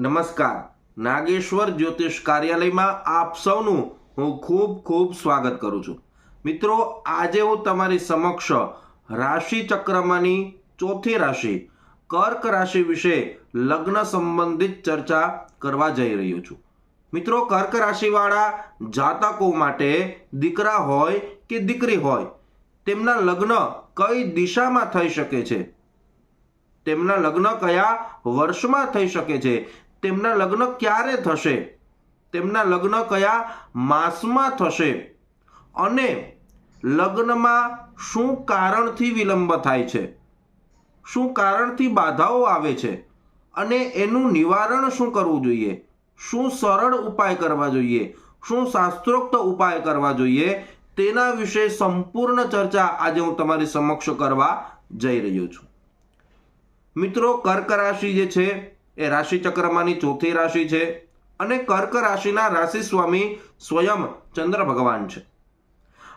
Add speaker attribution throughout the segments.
Speaker 1: નમસ્કાર. નાગેશ્વર જ્યોતિષ કાર્યાલયમાં આપ સૌનું હું ખૂબ ખૂબ સ્વાગત કરું છું. મિત્રો, આજે હું તમારી સમક્ષ રાશિ ચક્રમાંની ચોથી રાશિ, કર્ક રાશિ વિશે લગ્ન સંબંધિત ચર્ચા કરવા જઈ રહ્યો છું. મિત્રો, કર્ક રાશિવાળા જાતકો માટે દીકરા હોય કે દીકરી હોય, તેમના લગ્ન કઈ દિશામાં થઈ શકે છે? તેમના લગ્ન કયા વર્ષમાં થઈ શકે છે? તેમના લગ્ન ક્યારે થશે? તેમના લગ્ન કયા માસમાં થશે? અને લગ્નમાં શું કારણથી વિલંબ થાય છે? શું કારણથી બાધાઓ આવે છે? અને એનું નિવારણ શું કરવું જોઈએ? શું સરળ ઉપાય કરવા જોઈએ? શું શાસ્ત્રોક્ત ઉપાય કરવા જોઈએ? તેના વિશે સંપૂર્ણ ચર્ચા આજે હું તમારી સમક્ષ કરવા જઈ રહ્યો છું. મિત્રો, કર્ક રાશિ જે છે એ રાશિ ચક્રમાંની ચોથી રાશિ છે અને કર્ક રાશિના રાશિ સ્વામી સ્વયં ચંદ્ર ભગવાન છે.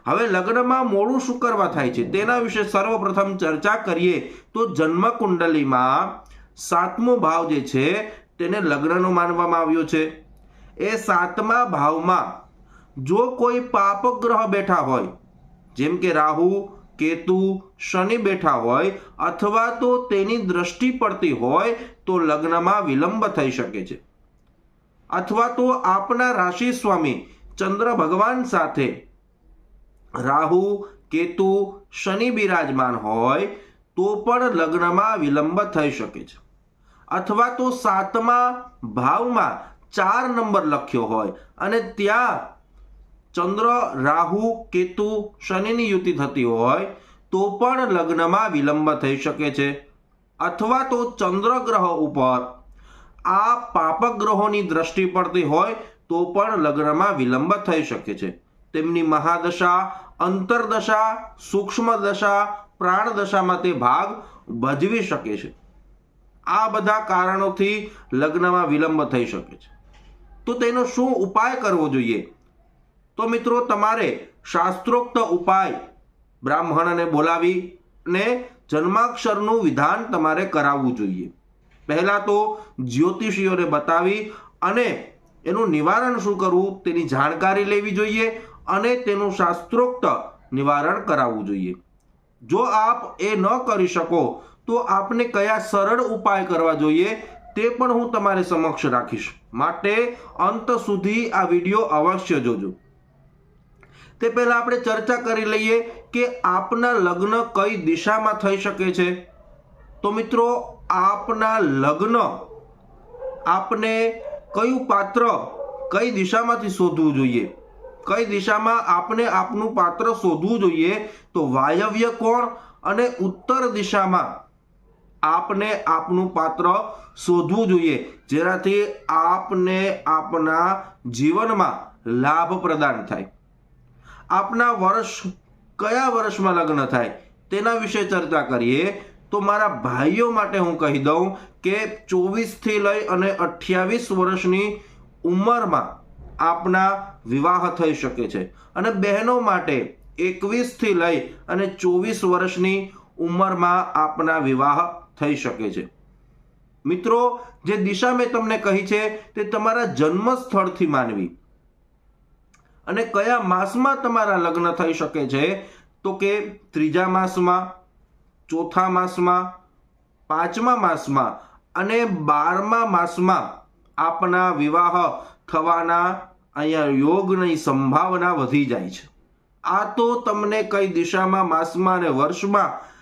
Speaker 1: હવે લગ્નમાં મોડું શું કરવા થાય છે. તેના વિશે સર્વપ્રથમ ચર્ચા કરીએ તો જન્મ કુંડલીમાં સાતમો ભાવ જે છે તેને લગ્નનો માનવામાં આવ્યો છે. એ સાતમા ભાવમાં જો કોઈ પાપગ્રહ બેઠા હોય, જેમ કે રાહુ કેતુ શનિ બેઠા હોય અથવા તો તેની દ્રષ્ટિ પડતી હોય તો લગ્નમાં વિલંબ થઈ શકે છે. અથવા તો આપના રાશિ સ્વામી ચંદ્ર ભગવાન સાથે રાહુ, કેતુ શનિ બિરાજમાન હોય તો પણ લગ્નમાં વિલંબ થઈ શકે છે. અથવા તો સાતમા ભાવમાં ચાર નંબર લખ્યો હોય અને ત્યાં ચંદ્ર, રાહુ, કેતુ, શનિની યુતિ થતી હોય તો પણ લગ્નમાં વિલંબ થઈ શકે છે. અથવા તો ચંદ્ર ગ્રહ ઉપર આ પાપક ગ્રહોની દ્રષ્ટિ પડતી હોય તો પણ લગ્નમાં વિલંબ થઈ શકે છે. તેમની મહાદશા, અંતરદશા સૂક્ષ્મ દશા પ્રાણ દશામાં તે ભાગ ભજવી શકે છે. આ બધા કારણોથી લગ્નમાં વિલંબ થઈ શકે છે. તો તેનો શું ઉપાય કરવો જોઈએ? તો મિત્રો તમારે શાસ્ત્રોક્ત ઉપાય બ્રાહ્મણને બોલાવી ને જન્માક્ષરનું વિધાન તમારે કરાવવું જોઈએ. પહેલાં તો જ્યોતિષીઓને બતાવી અને એનું નિવારણ શું કરવું તેની જાણકારી લેવી જોઈએ અને તેનું શાસ્ત્રોક્ત નિવારણ કરાવવું જોઈએ. જો આપ એ ન કરી શકો, તો આપને કયા સરળ ઉપાય કરવા જોઈએ તે પણ હું તમારી સમક્ષ રાખીશ. માટે અંત સુધી આ વીડિયો અવશ્ય જોજો. તે પહેલા આપણે ચર્ચા કરી લઈએ કે આપના લગ્ન કઈ દિશામાં થઈ શકે છે. તો મિત્રો, આપના લગ્ન આપને કયું પાત્ર કઈ દિશામાંથી શોધવું જોઈએ? કઈ દિશામાં આપને આપનું પાત્ર શોધવું જોઈએ? તો વાયવ્ય કોણ અને ઉત્તર દિશામાં આપને આપનું પાત્ર શોધવું જોઈએ. જેનાથી આપને આપના જીવનમાં લાભ પ્રદાન થાય. આપના વર્ષ કયા વર્ષમાં લગ્ન થાય તેના વિશે ચર્ચા કરીએ, તો મારા ભાઈઓ માટે હું કહી દઉં કે ચોવીસથી લઈ અને અઠ્યાવીસ વર્ષની ઉંમરમાં આપના વિવાહ થઈ શકે છે. અને બહેનો માટે એકવીસથી લઈ અને ચોવીસ વર્ષની ઉંમરમાં આપના વિવાહ થઈ શકે છે. મિત્રો, જે દિશા મેં તમને કહી છે તે તમારા જન્મ સ્થળથી માનવી. અને કયા માસમાં તમારા લગ્ન થઈ શકે છે? તો કે ત્રીજા માસમાં, ચોથા માસમાં, પાંચમા માસમાં અને બારમા માસમાં આપના વિવાહ થવાના અહીંયા યોગની સંભાવના વધી જાય છે. આ તો તમને કઈ દિશામાં, માસમાં અને વર્ષમાં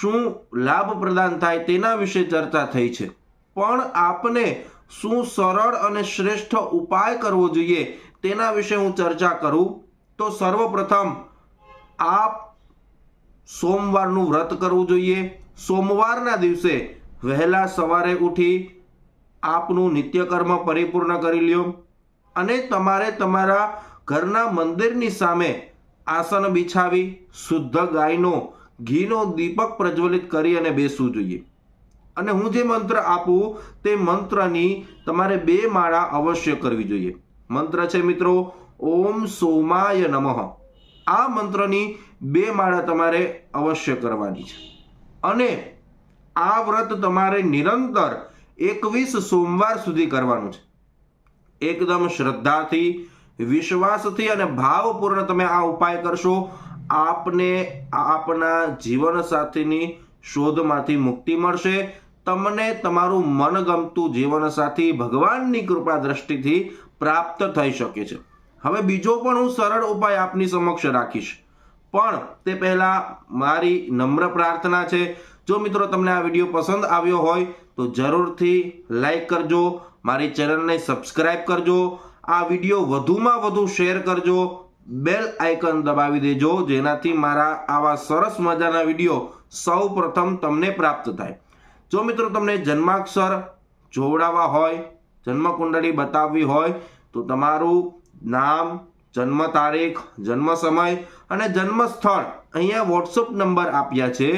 Speaker 1: શું લાભ પ્રદાન થાય તેના વિશે ચર્ચા થઈ છે. પણ આપને શું સરળ અને શ્રેષ્ઠ ઉપાય કરવો જોઈએ તેના વિશે હું ચર્ચા કરું, તો સર્વપ્રથમ આપ સોમવારનું વ્રત કરવું જોઈએ. સોમવારના દિવસે વહેલા સવારે ઉઠી આપનું નિત્યકર્મ પરિપૂર્ણ કરી લ્યો અને તમારે તમારા ઘરના મંદિરની સામે આસન બિછાવી, શુદ્ધ ગાયનો, ઘીનો દીપક પ્રજ્વલિત કરી અને બેસવું જોઈએ. અને હું જે મંત્ર આપું તે મંત્રની તમારે બે માળા અવશ્ય કરવી જોઈએ. મંત્ર છે મિત્રો, ઓમ સોમાય નમઃ. આ મંત્રની બે માળા તમારે અવશ્ય કરવાની છે. અને આ વ્રત તમારે નિરંતર એકવીસ સોમવાર સુધી કરવાનું છે. એકદમ શ્રદ્ધાથી, વિશ્વાસથી અને ભાવપૂર્ણ તમે આ ઉપાય કરશો, આપને આપના જીવન સાથીની શોધમાંથી મુક્તિ મળશે. તમને તમારું મનગમતું જીવનસાથી ભગવાનની કૃપા દ્રષ્ટિથી પ્રાપ્ત થઈ શકે છે. હવે બીજો પણ હું સરળ ઉપાય આપની સમક્ષ રાખીશ. પણ તે પહેલાં મારી નમ્ર પ્રાર્થના છે. જો મિત્રો તમને આ વીડિયો પસંદ આવ્યો હોય, તો જરૂરથી લાઈક કરજો, મારી ચેનલને સબસ્ક્રાઇબ કરજો, આ વીડિયો વધુમાં વધુ શેર કરજો, બેલ આઇકન દબાવી દેજો, જેનાથી મારા આવા સરસ મજાના વીડિયો સૌ પ્રથમ તમને પ્રાપ્ત થાય. જો મિત્રો તમને જન્માક્ષર જોવડાવવા હોય જન્મ કુંડળી બતાવવી હોય તો તમારું નામ, જન્મ તારીખ, જન્મ સમય અને જન્મ સ્થળ અહીંયા વોટ્સઅપ નંબર આપ્યા છે.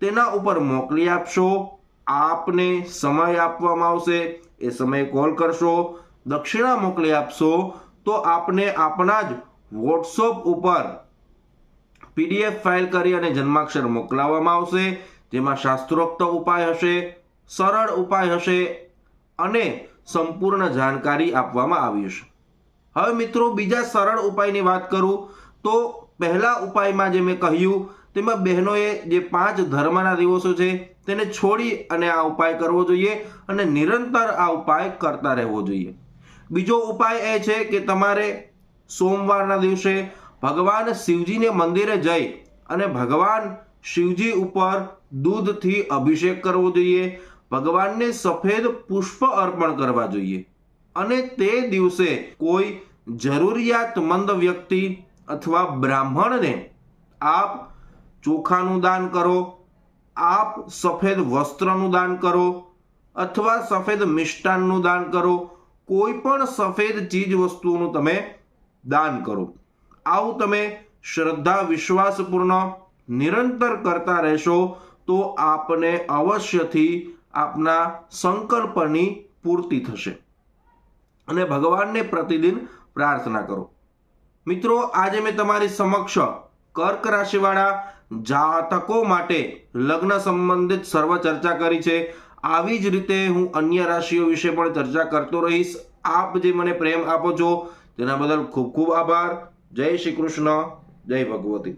Speaker 1: તેના ઉપર મોકલી આપશો. આપને સમય આપવામાં આવશે. એ સમયે કોલ કરશો. દક્ષિણા મોકલી આપશો. તો આપને આપણા જ વોટ્સઅપ ઉપર પીડીએફ ફાઇલ કરી અને જન્માક્ષર મોકલાવવામાં આવશે. જેમાં શાસ્ત્રોક્ત ઉપાય હશે, સરળ ઉપાય હશે અને સંપૂર્ણ જાણકારી આપવામાં આવી છે હવે મિત્રો, બીજા સરળ ઉપાયની વાત કરું, તો પહેલા ઉપાયમાં જે મેં કહ્યું, તેમાં બહેનોએ જે પાંચ ધર્મના દિવસો છે, તેને છોડી અને આ ઉપાય કરવો જોઈએ અને નિરંતર આ ઉપાય કરતા રહેવો જોઈએ. બીજો ઉપાય એ છે કે તમારે સોમવારના દિવસે ભગવાન શિવજીને મંદિરે જઈ અને ભગવાન શિવજી ઉપર દૂધથી અભિષેક કરવો જોઈએ ભગવાનને સફેદ પુષ્પ અર્પણ કરવા જોઈએ. અને તે દિવસે કોઈ જરૂરિયાતમંદ વ્યક્તિ અથવા બ્રાહ્મણને આપ ચોખાનું દાન કરો, આપ સફેદ વસ્ત્રનું દાન કરો અથવા સફેદ મિષ્ટાનનું દાન કરો, કોઈ પણ સફેદ ચીજ વસ્તુઓનું તમે દાન કરો. આવું તમે શ્રદ્ધા વિશ્વાસપૂર્ણ નિરંતર કરતા રહેશો તો આપને અવશ્યથી આપના સંકલ્પની પૂર્તિ થશે. અને ભગવાનને પ્રતિદિન પ્રાર્થના કરો. મિત્રો, આજે મેં તમારી સમક્ષ કર્ક રાશિવાળા જાતકો માટે લગ્ન સંબંધિત સર્વ ચર્ચા કરી છે. આવી જ રીતે હું અન્ય રાશિઓ વિશે પણ ચર્ચા કરતો રહીશ. આપ જે મને પ્રેમ આપો છો, તેના બદલ ખૂબ ખૂબ આભાર. જય શ્રી કૃષ્ણ. જય ભગવતી.